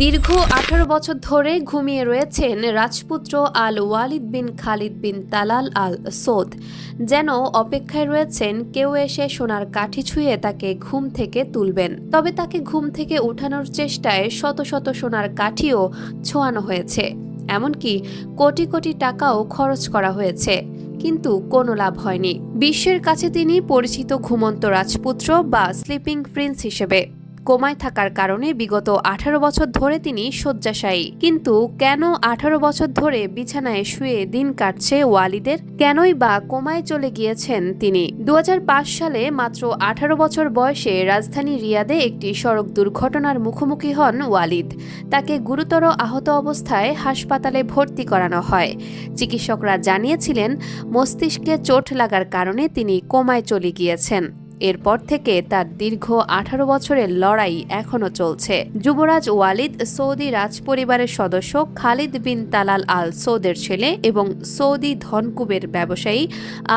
দীর্ঘ আঠারো বছর ধরে ঘুমিয়ে রয়েছেন রাজপুত্র Al Walid bin Khalid bin Talal Al Saud. যেন অপেক্ষায় রয়েছেন, কেউ এসে সোনার কাঠি ছুঁয়ে তাকে ঘুম থেকে তুলবেন। তবে তাকে ঘুম থেকে উঠানোর চেষ্টায় শত শত সোনার কাঠিও ছোঁয়ানো হয়েছে। এমনকি কোটি কোটি টাকাও খরচ করা হয়েছে। কিন্তু কোনো লাভ হয়নি। বিশ্বের কাছে তিনি পরিচিত ঘুমন্ত রাজপুত্র বা স্লিপিং প্রিন্স হিসেবে। কোমায় থাকার কারণে বিগত আঠারো বছর ধরে তিনি শয্যাশায়ী। কিন্তু কেন আঠারো বছর ধরে বিছানায় শুয়ে দিন কাটছে ওয়ালিদের? কেনই বা কোমায় চলে গিয়েছেন তিনি? দু হাজার পাঁচ সালে মাত্র আঠারো বছর বয়সে রাজধানী রিয়াদে একটি সড়ক দুর্ঘটনার মুখোমুখি হন ওয়ালিদ। তাকে গুরুতর আহত অবস্থায় হাসপাতালে ভর্তি করানো হয়। চিকিৎসকরা জানিয়েছিলেন, মস্তিষ্কে চোট লাগার কারণে তিনি কোমায় চলে গিয়েছেন। এরপর থেকে তার দীর্ঘ আঠারো বছরের লড়াই এখনও চলছে। যুবরাজ ওয়ালিদ সৌদি রাজপরিবারের সদস্য খালিদ বিন তালাল আল সৌদের ছেলে এবং সৌদি ধনকুবের ব্যবসায়ী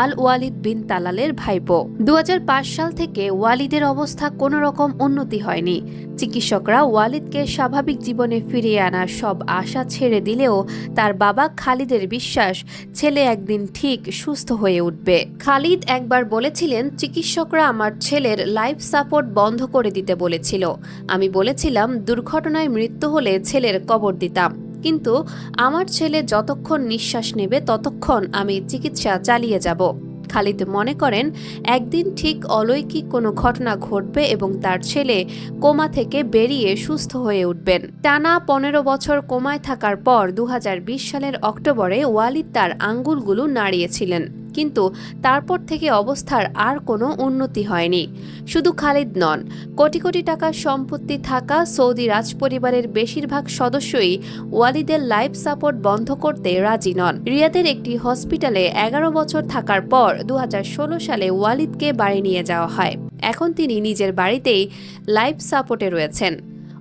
আল ওয়ালিদ বিন তালালের ভাইপো। দু হাজার পাঁচ সাল থেকে ওয়ালিদের অবস্থা কোনো রকম উন্নতি হয়নি। চিকিৎসকরা ওয়ালিদকে স্বাভাবিক জীবনে ফিরিয়ে আনার সব আশা ছেড়ে দিলেও তার বাবা খালিদের বিশ্বাস, ছেলে একদিন ঠিক সুস্থ হয়ে উঠবে। খালিদ একবার বলেছিলেন, চিকিৎসকরা আমার ছেলের লাইফ সাপোর্ট বন্ধ করে দিতে বলেছিল। আমি বলেছিলাম, দুর্ঘটনায় মৃত্যু হলে ছেলের কবর দিতাম। কিন্তু আমার ছেলে যতক্ষণ নিঃশ্বাস নেবে, ততক্ষণ আমি চিকিৎসা চালিয়ে যাব। খালিদ মনে করেন, একদিন ঠিক অলৌকিক কোনো ঘটনা ঘটবে এবং তার ছেলে কোমা থেকে বেরিয়ে সুস্থ হয়ে উঠবেন। টানা পনেরো বছর কোমায় থাকার পর দু হাজার বিশ সালের অক্টোবরে ওয়ালিদ তার আঙ্গুলগুলো নাড়িয়েছিলেন। কিন্তু তারপর থেকে অবস্থার আর কোনো উন্নতি হয়নি। শুধু খালিদ নন, কোটি কোটি টাকার সম্পত্তি থাকা সৌদি রাজপরিবারের বেশিরভাগ সদস্যই ওয়ালিদের লাইফ সাপোর্ট বন্ধ করতে রাজি নন। রিয়াদের একটি হসপিটালে এগারো বছর থাকার পর দু হাজার ষোলো সালে ওয়ালিদকে বাড়ি নিয়ে যাওয়া হয়। এখন তিনি নিজের বাড়িতেই লাইফ সাপোর্টে রয়েছেন।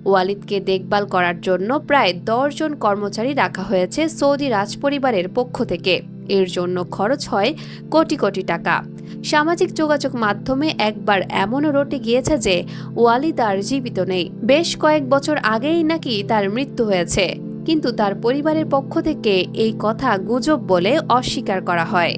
ওয়ালিদকে দেখভাল করার জন্য প্রায় দশজন কর্মচারী রাখা হয়েছে সৌদি রাজপরিবারের পক্ষ থেকে। এর জন্য খরচ হয় কোটি কোটি টাকা। সামাজিক যোগাযোগ মাধ্যমে একবার এমনও রটে গিয়েছে যে ওয়ালিদ আর জীবিত নেই। বেশ কয়েক বছর আগেই নাকি তার মৃত্যু হয়েছে। কিন্তু তার পরিবারের পক্ষ থেকে এই কথা গুজব বলে অস্বীকার করা হয়।